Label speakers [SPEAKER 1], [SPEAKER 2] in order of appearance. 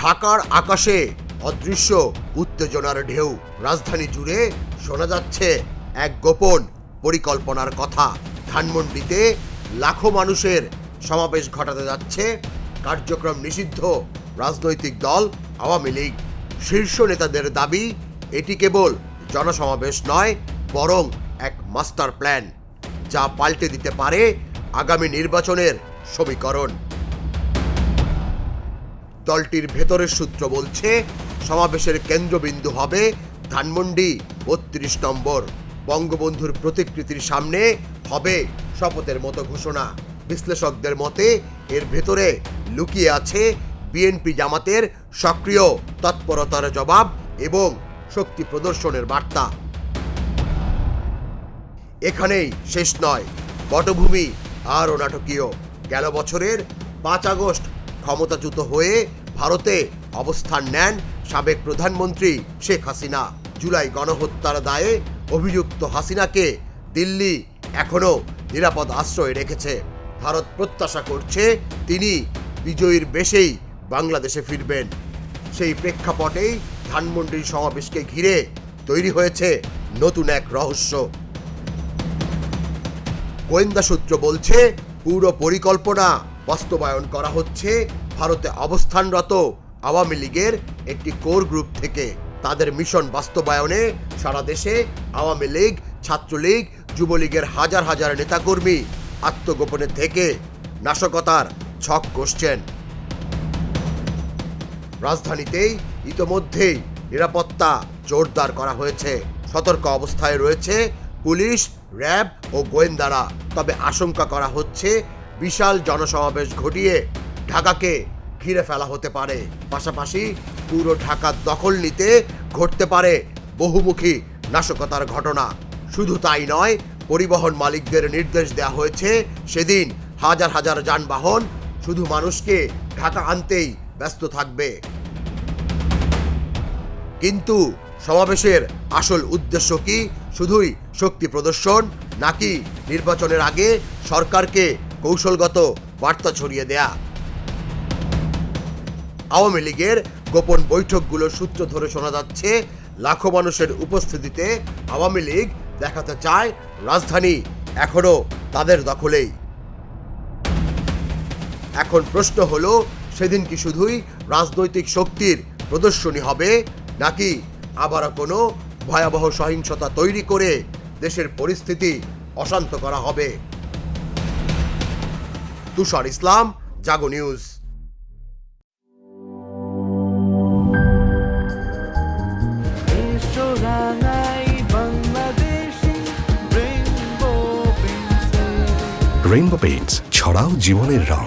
[SPEAKER 1] ঢাকার আকাশে অদৃশ্য উত্তেজনার ঢেউ। রাজধানী জুড়ে শোনা যাচ্ছে এক গোপন পরিকল্পনার কথা। ধানমন্ডিতে লাখো মানুষের সমাবেশ ঘটাতে যাচ্ছে কার্যক্রম নিষিদ্ধ রাজনৈতিক দল আওয়ামী লীগ। শীর্ষ নেতাদের দাবি, এটি কেবল জনসমাবেশ নয়, বরং এক মাস্টার প্ল্যান, যা পাল্টে দিতে পারে আগামী নির্বাচনের সমীকরণ। দলটির ভেতরের সূত্র বলছে, সমাবেশের কেন্দ্রবিন্দু হবে ধানমন্ডি, বত্রিশ নম্বর। বঙ্গবন্ধুর প্রতিকৃতির সামনে হবে শপথের মতো ঘোষণা। বিশ্লেষকদের মতে, এর ভেতরে লুকিয়ে আছে বিএনপি জামাতের সক্রিয়, তৎপরতার জবাব এবং শক্তি প্রদর্শনের বার্তা। এখানেই শেষ নয় পটভূমি আরও নাটকীয়। গেল বছরের পাঁচ আগস্ট ক্ষমতাচ্যুত হয়ে ভারতে অবস্থান নেন সাবেক প্রধানমন্ত্রী শেখ হাসিনা। জুলাই গণহত্যার দায়ে অভিযুক্ত হাসিনাকে দিল্লি এখনও নিরাপদ আশ্রয়ে রেখেছে। ভারত প্রত্যাশা করছে তিনি বিজয়ীর বেশেই বাংলাদেশে ফিরবেন। সেই প্রেক্ষাপটেই ধানমন্ডির সমাবেশকে ঘিরে তৈরি হয়েছে নতুন এক রহস্য। গোয়েন্দা সূত্র বলছে, পুরো পরিকল্পনা বাস্তবায়ন করা হচ্ছে। ভারতে অবস্থানরত আওয়ামী লীগের একটি কোর গ্রুপ থেকে। তাদের মিশন বাস্তবায়নে সারা দেশে আওয়ামী লীগ, ছাত্রলীগ, যুবলীগের হাজার হাজার নেতাকর্মী আত্মগোপনে থেকে নাশকতার ছক কষছেন। রাজধানীতেই ইতোমধ্যেই নিরাপত্তা জোরদার করা হয়েছে। সতর্ক অবস্থায় রয়েছে পুলিশ, র্যাব ও গোয়েন্দারা। তবে আশঙ্কা করা হচ্ছে বিশাল জনসমাবেশ ঘটিয়ে ঢাকাকে ঘিরে ফেলা হতে পারে। পাশাপাশি পুরো ঢাকা দখল নিতে ঘটতে পারে বহুমুখী নাশকতার ঘটনা। শুধু তাই নয়, পরিবহন মালিকদের নির্দেশ দেওয়া হয়েছে সেদিন হাজার হাজার যানবাহন শুধু মানুষকে ঢাকা আনতেই ব্যস্ত থাকবে। কিন্তু সমাবেশের আসল উদ্দেশ্য কি? শুধুই শক্তি প্রদর্শন নাকি নির্বাচনের আগে সরকারকে কৌশলগত বার্তা ছড়িয়ে দেয়া। আওয়ামী লীগের গোপন বৈঠকগুলোর সূত্র ধরে শোনা যাচ্ছে, লাখো মানুষের উপস্থিতিতে আওয়ামী লীগ দেখাতে চায় রাজধানী এখনও তাদের দখলেই। এখন প্রশ্ন হলো, সেদিন কি শুধুই রাজনৈতিক শক্তির প্রদর্শনী হবে, নাকি আবারও কোনো ভয়াবহ সহিংসতা তৈরি করে দেশের পরিস্থিতি অশান্ত করা হবে? Tushar Islam Jago news.
[SPEAKER 2] Rainbow paints ছড়াও জীবনের রং।